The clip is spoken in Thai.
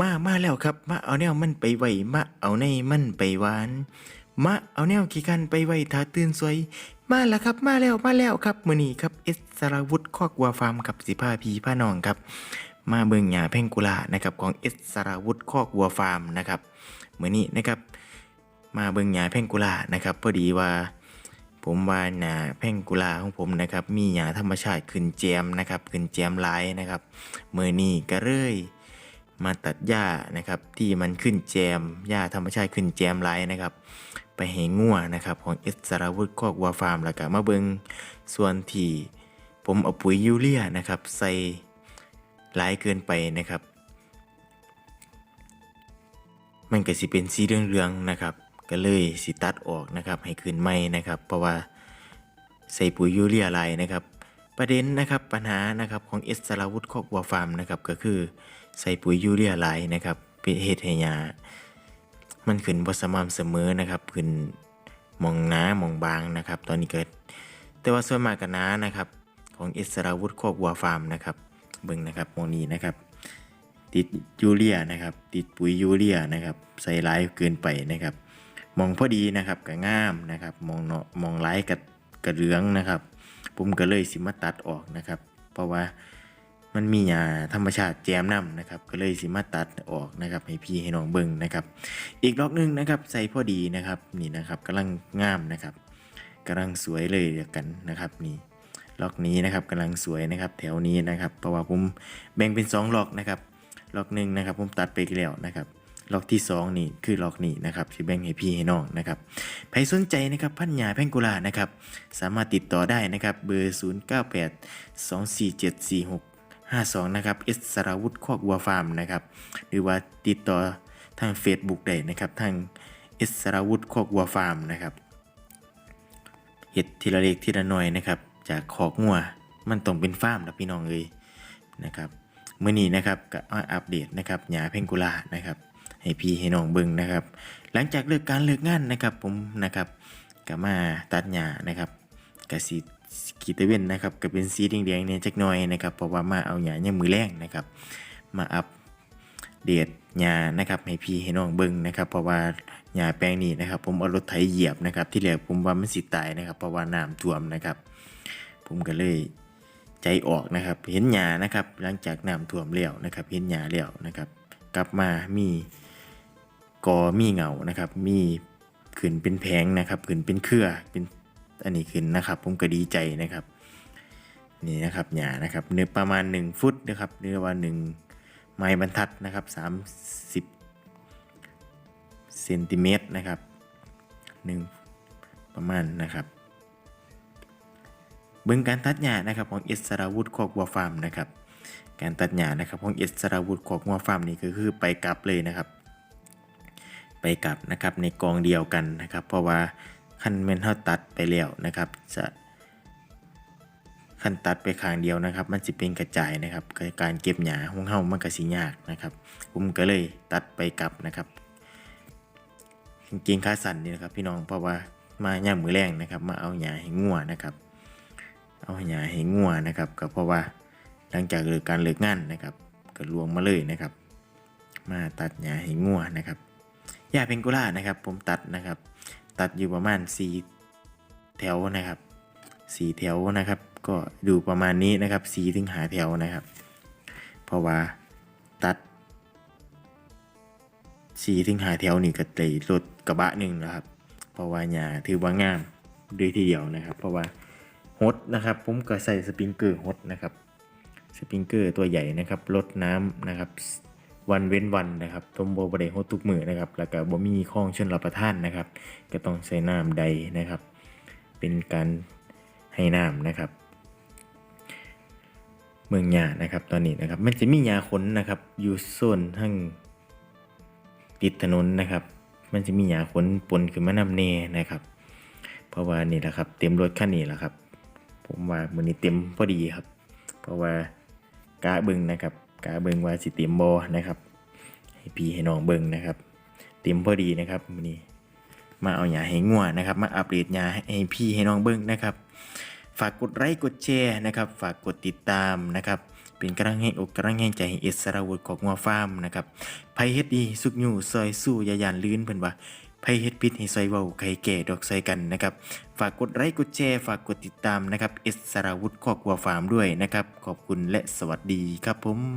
มามาแล้วครับ มาเอาแนวมันไปไว้มาเอาในมันไปหวานมาเอาแนวขี้กันไปไว้ถ้าตื่นสวย มาแล้วครับมาแล้วมาแล้วครับมือนี้ครับเอสสราวุธคอกวัวฟาร์มกับสิพาพีพานองครับ มาเบิงหญ้าแพงกุลานะครับของเอสสราวุธคอกวัวฟาร์มนะครับมือนี้นะครับมาเบิงหญ้าแพงกุลานะครับพอดีว่า ผมว่าหญ้าแพงกุลาของผมนะครับมีหญ้าธรรมชาติขึ้นแจมนะครับขึ้นแจมหลายนะครับมือนี้ก็เลย มาตัดหญ้านะครับที่มันขึ้นแจมหญ้าธรรมชาติขึ้นแจมหลายนะครับ ไปให้งัวนะครับของเอสสราวุธคอกวัวฟาร์มแล้วก็มาเบิงส่วนที่ผมเอาปุ๋ยยูเรียนะครับใส่หลายเกินไปนะครับ มันก็สิเป็นสีเหลืองๆนะครับ ก็เลยสิตัดออกนะครับให้ขึ้นใหม่นะครับ เพราะว่าใส่ปุ๋ยยูเรียหลายนะครับ ประเด็นนะครับปัญหานะครับของเอสสราวุธคอกวัวฟาร์มนะครับก็คือ ใส่ปุ๋ยยูเรียหลายนะครับเป็นเหตุให้หญ้ามันขึ้นบ่สม่ำเสมอนะครับขึ้นมองหน้ามองบางนะครับ ตอนนี้เกิด แต่ว่าส่วนมากกันน้านะครับ ของอิสราวุธโคกวัวฟาร์มนะครับเบิ่งนะครับมองนี้นะครับ ติดยูเรียนะครับ ติดปุ๋ยยูเรียนะครับ ใส่ร้ายเกินไปนะครับ มองพอดีนะครับก็งามนะครับ มองเนาะมองร้ายกับกระเหลืองนะครับ ผมก็เลยสิมาตัดออกนะครับ เพราะว่า มันมีหญ้าธรรมชาติแจมน้ำนะครับก็เลยสิมาตัดออกนะครับให้พี่ให้น้องเบิ่งนะครับ อีกล็อกหนึงนะครับใส่พอดีนะครับนี่นะครับกำลังงามนะครับกำลังสวยเลยเดียวกันนะครับนี่ล็อกนี้นะครับกำลังสวยนะครับ แถวนี้นะครับเพราะว่าผมแบ่งเป็นสองล็อกนะครับล็อกหนึ่งนะครับผมตัดไปแล้วนะครับล็อกที่สองนี่คือล็อกนี้นะครับที่แบ่งให้พี่ให้น้องนะครับใครสนใจนะครับพันยาแพงกุลานะครับสามารถติดต่อได้นะครับเบอร์ 0 9 8 2 4 7 4 6 52 นะครับเอสสราวุธคอกวัวฟาร์มนะครับหรือว่าติดต่อทาง Facebook ได้นะครับทางเอสสราวุธคอกวัวฟาร์มนะครับเห็ดทีละเล็กทีละน่อยนะครับจากคอกงัวมันต้องเป็นฟาร์มนะพี่น้องเลยนะครับเมื่อนี้นะครับก็อัปเดตนะครับหญ้าเพงกุลานะครับให้พี่ให้น้องเบิ่งนะครับ หลังจากเลิกการเลิกงานนะครับผมนะครับก็มาตัดหญ้านะครับกสี ขีตะเว้นนะครับก็เป็นสีแดงๆเนี่ยจักหน่อยนะครับเพราะว่ามาเอาหญ้าเนี่ยมือแรงนะครับ มาอัปเดตหญ้านะครับให้พี่ให้น้องเบิ่งนะครับ เพราะว่าหญ้าแปลงนี้นะครับ ผมเอารถไถเหยียบนะครับ ที่แรกผมว่ามันสิตายนะครับ เพราะว่าน้ำท่วมนะครับ ผมก็เลยใจออกนะครับ เห็นหญ้านะครับ หลังจากน้ำท่วมแล้วนะครับ เห็นหญ้าแล้วนะครับ กลับมามีกอมีเหงานะครับ มีขึ้นเป็นแผงนะครับขึ้นเป็นเครือเป็น อันนี้ขึ้นนะครับ ผมก็ดีใจนะครับ นี่นะครับหญ้านะครับเนื้อประมาณ 1 ฟุตนะครับเนื้อว่า 1 ไม้บรรทัดนะครับ 30เซนติเมตรนะครับ1ประมาณนะครับเบื้องการตัดหญ้านะครับของเอสราวุธคอกวัวฟาร์มนะครับการตัดหญ้านะครับของเอสราวุธคอกวัวฟาร์มนี่ก็คือไปกลับเลยนะครับ ไปกลับนะครับในกองเดียวกันนะครับ เพราะว่า ขั้นเมนเท่าตัดไปแล้วนะครับจะขั้นตัดไปข้างเดียวนะครับ มันจะเป็นกระจายนะครับ การเก็บหญ้าของเฮามันก็สิยากนะครับ ผมก็เลยตัดไปกลับนะครับกางเกงขาสั้นนี่นะครับ พี่น้องเพราะว่ามาย่ามมือแรงนะครับ มาเอาหญ้าให้งัวนะครับ เอาหญ้าให้งัวนะครับก็เพราะว่าหลังจากเลิกการเลิกงานนะครับก็ลวงมาเลยนะครับ มาตัดหญ้าให้งัวนะครับหญ้าเพนกุล่านะครับ ผมตัดนะครับ ตัดอยู่ประมาณ 4 แถวนะครับ 4 แถวนะครับ ก็ดูประมาณนี้นะครับ4ถึงหาแถวนะครับ เพราะว่าตัด4ถึงหาแถวนี่ก็เลยรถกระบะหนึ่งนะครับ เพราะว่าหญ้าถือว่างามด้วยทีเดียวนะครับ เพราะว่าฮดนะครับ ผมก็ใส่สปริงเกอร์ฮดนะครับ สปริงเกอร์ตัวใหญ่นะครับลดน้ำนะครับ วันเว้นวันนะครับต้มโบบไดโฮดทุกมือนะครับแล้วก็บ่มีข้องชนรับประทานนะครับ ก็ต้องใช้น้ำใดนะครับ เป็นการให้น้ำนะครับ เมืองหยานะครับตอนนี้นะครับ มันจะมียาขนนะครับอยู่โซนทั้งติดถนนนะครับ มันจะมียาขนปนขึ้นมานำเนนะครับ เพราะว่านี่แหละครับ เต็มรถคันนี้แหละครับ ผมว่ามือนี้เต็มพอดีครับ เพราะว่ากาบิงนะครับ กาเบิงว่าสิต็มบอนะครับ ให้พี่ให้น้องเบิงนะครับต็มพอดีนะครับนี้ มาเอาหยาให้งัวนะครับ มาอัปเดตหยาให้พี่ให้น้องเบิ้งนะครับ ฝากกดไลค์กดแชร์นะครับ ฝากกดติดตามนะครับเป็นกำลังให้อกกำลังแห่งใจให้เอสราวุธของงัวฟาร์มนะครับไผเฮ็ดดีสุกอยู่ซอยสู้ยายานลื่นเพิ่นว่าไผเฮ็ดผิดให้ซอยเว้าใครแก่ดอกซอยกันนะครับ ฝากกดไลค์กดแชร์ฝากกดติดตามนะครับเอสราวุธครอบครัวฟาร์มด้วยนะครับ ขอบคุณและสวัสดีครับผม